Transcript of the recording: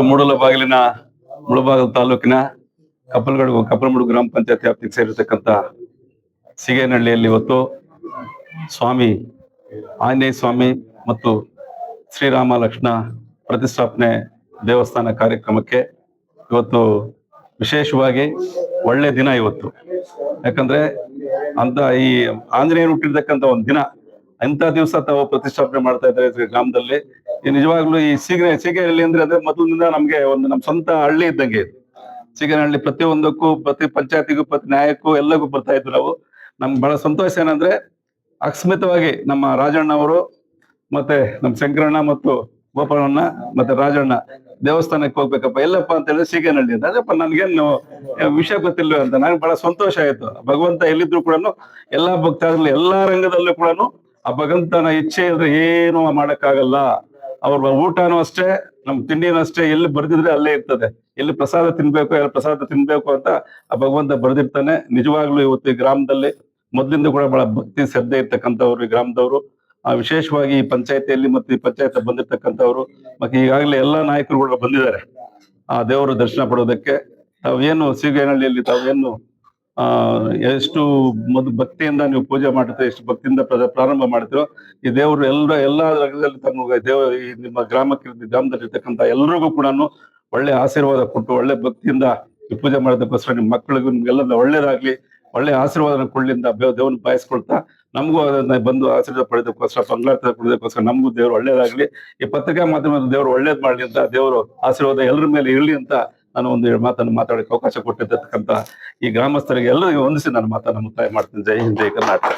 ಮೂಡಲ ಬಾಗಿಲಿನ ಮುಳಬಾಗಲ್ ತಾಲೂಕಿನ ಕಪ್ಪಲಗಡು ಕಪ್ಪಲಮುಡು ಗ್ರಾಮ ಪಂಚಾಯತ್ ವ್ಯಾಪ್ತಿಗೆ ಸೇರಿರ್ತಕ್ಕಂಥ ಸಿಗೇನಹಳ್ಳಿಯಲ್ಲಿ ಇವತ್ತು ಸ್ವಾಮಿ ಆಂಜನೇಯ ಸ್ವಾಮಿ ಮತ್ತು ಶ್ರೀರಾಮ ಲಕ್ಷ್ಮಣ ಪ್ರತಿಷ್ಠಾಪನೆ ದೇವಸ್ಥಾನ ಕಾರ್ಯಕ್ರಮಕ್ಕೆ ಇವತ್ತು ವಿಶೇಷವಾಗಿ ಒಳ್ಳೆ ದಿನ ಇವತ್ತು. ಯಾಕಂದ್ರೆ ಅಂತ ಈ ಆಂಜನೇಯರು ಹುಟ್ಟಿರ್ತಕ್ಕಂಥ ಒಂದು ದಿನ, ಇಂಥ ದಿವಸ ತಾವು ಪ್ರತಿಷ್ಠಾಪನೆ ಮಾಡ್ತಾ ಇದ್ದಾರೆ ಗ್ರಾಮದಲ್ಲಿ. ಈ ನಿಜವಾಗ್ಲೂ ಈ ಸೀಗೆ ಸೀಗೆಹಳ್ಳಿ ಅಂದ್ರೆ ಅದೇ ಮೊದಲಿನಿಂದ ನಮ್ಗೆ ಒಂದು ನಮ್ಮ ಸ್ವಂತ ಹಳ್ಳಿ ಇದ್ದಂಗೆ ಇದು. ಸೀಗೆನಹಳ್ಳಿ ಪ್ರತಿಯೊಂದಕ್ಕೂ, ಪ್ರತಿ ಪಂಚಾಯತಿಗೂ, ಪ್ರತಿ ನ್ಯಾಯಕ್ಕೂ ಎಲ್ಲಕ್ಕೂ ಬರ್ತಾ ಇದ್ವಿ ನಾವು. ನಮ್ಗೆ ಬಹಳ ಸಂತೋಷ ಏನಂದ್ರೆ ಅಕಸ್ಮಿತವಾಗಿ ನಮ್ಮ ರಾಜಣ್ಣ ಅವರು ಮತ್ತೆ ನಮ್ಮ ಶಂಕರಣ್ಣ ಮತ್ತು ಗೋಪಾಲಣ್ಣ ಮತ್ತೆ ರಾಜಣ್ಣ ದೇವಸ್ಥಾನಕ್ಕೆ ಹೋಗ್ಬೇಕಪ್ಪ, ಎಲ್ಲಪ್ಪ ಅಂತ ಹೇಳಿದ್ರೆ ಸೀಗನಹಳ್ಳಿ ಅಂತ ಅದಪ್ಪ ನನ್ಗೇನು ವಿಷಯ ಗೊತ್ತಿಲ್ಲ ಅಂತ. ನನಗೆ ಬಹಳ ಸಂತೋಷ ಆಯ್ತು. ಭಗವಂತ ಎಲ್ಲಿದ್ರು ಕೂಡ ಎಲ್ಲಾ ಭಕ್ತಾದ್ರಲ್ಲಿ ಎಲ್ಲಾ ರಂಗದಲ್ಲೂ ಕೂಡ ಆ ಭಗವಂತನ ಇಚ್ಛೆ ಇದ್ರೆ ಏನು ಮಾಡಕ್ಕಾಗಲ್ಲ. ಅವ್ರ ಊಟನೂ ಅಷ್ಟೇ, ನಮ್ ತಿಂಡಿನೂ ಅಷ್ಟೇ, ಎಲ್ಲಿ ಬರ್ದಿದ್ರೆ ಅಲ್ಲೇ ಇರ್ತದೆ. ಎಲ್ಲಿ ಪ್ರಸಾದ ತಿನ್ಬೇಕು ಎಲ್ಲ ಪ್ರಸಾದ ತಿನ್ಬೇಕು ಅಂತ ಆ ಭಗವಂತ ಬರ್ದಿರ್ತಾನೆ. ನಿಜವಾಗ್ಲೂ ಇವತ್ತು ಈ ಗ್ರಾಮದಲ್ಲಿ ಮೊದ್ಲಿಂದ ಕೂಡ ಬಹಳ ಭಕ್ತಿ, ಶ್ರದ್ಧೆ ಇರ್ತಕ್ಕಂಥವ್ರು ಈ ಗ್ರಾಮದವರು. ವಿಶೇಷವಾಗಿ ಈ ಪಂಚಾಯತಿಯಲ್ಲಿ ಮತ್ತು ಈ ಪಂಚಾಯತ್ ಬಂದಿರ್ತಕ್ಕಂಥವ್ರು. ಮತ್ತೆ ಈಗಾಗಲೇ ಎಲ್ಲಾ ನಾಯಕರು ಕೂಡ ಬಂದಿದ್ದಾರೆ. ಆ, ದೇವರ ದರ್ಶನ ಪಡೋದಕ್ಕೆ. ತಾವೇನು ಸೀಗೇನಹಳ್ಳಿಯಲ್ಲಿ ತಾವೇನು ಆ, ಎಷ್ಟು ಮೊದ್, ಭಕ್ತಿಯಿಂದ ನೀವು ಪೂಜೆ ಮಾಡ್ತೀರೋ, ಎಷ್ಟು ಭಕ್ತಿಯಿಂದ ಪ್ರ- ಪ್ರಾರಂಭ ಮಾಡ್ತೀರೋ, ಈ ದೇವರು ಎಲ್ಲ ಎಲ್ಲಾ ರಂಗದಲ್ಲಿ ತಮ್ಮ ದೇವ, ಈ ನಿಮ್ಮ ಗ್ರಾಮಕ್ಕೆ ಗ್ರಾಮದಲ್ಲಿರ್ತಕ್ಕಂಥ ಎಲ್ರಿಗೂ ಕೂಡ ಒಳ್ಳೆ ಆಶೀರ್ವಾದ ಕೊಟ್ಟು, ಒಳ್ಳೆ ಭಕ್ತಿಯಿಂದ ಈ ಪೂಜೆ ಮಾಡೋದಕ್ಕೋಸ್ಕರ ನಿಮ್ಮ ಮಕ್ಕಳಿಗೂ ನಿಮ್ಗೆಲ್ಲ ಒಳ್ಳೇದಾಗ್ಲಿ ಒಳ್ಳೆ ಆಶೀರ್ವಾದ ಕೊಳ್ಳಿಂದ ದೇವನ ಬಯಸ್ಕೊಳ್ತಾ ನಮಗೂ ಅದನ್ನ ಬಂದು ಆಶೀರ್ವಾದ ಪಡೆದಕ್ಕೋಸ್ಕರ ಬಂಗಾರ ಪಡೆದಕ್ಕೋಸ್ಕರ ನಮಗೂ ದೇವ್ರು ಒಳ್ಳೇದಾಗ್ಲಿ. ಈ ಪತ್ರಿಕಾ ಮಾಧ್ಯಮದ ದೇವರು ಒಳ್ಳೇದ್ ಮಾಡ್ಲಿ ಅಂತ ದೇವರು ಆಶೀರ್ವಾದ ಎಲ್ಲರ ಮೇಲೆ ಇರಲಿ ಅಂತ ನಾನು ಒಂದು ಮಾತನ್ನು ಮಾತಾಡಕ್ಕೆ ಅವಕಾಶ ಕೊಟ್ಟಿರ್ತಕ್ಕಂಥ ಈ ಗ್ರಾಮಸ್ಥರಿಗೆ ಎಲ್ಲರಿಗೂ ಹೊಂದಿಸಿ ನಾನು ಮಾತನ್ನು ಮುಕ್ತಾಯ ಮಾಡ್ತೀನಿ. ಜೈ ಹಿಂದ್, ಜೈ ಕರ್ನಾಟಕ.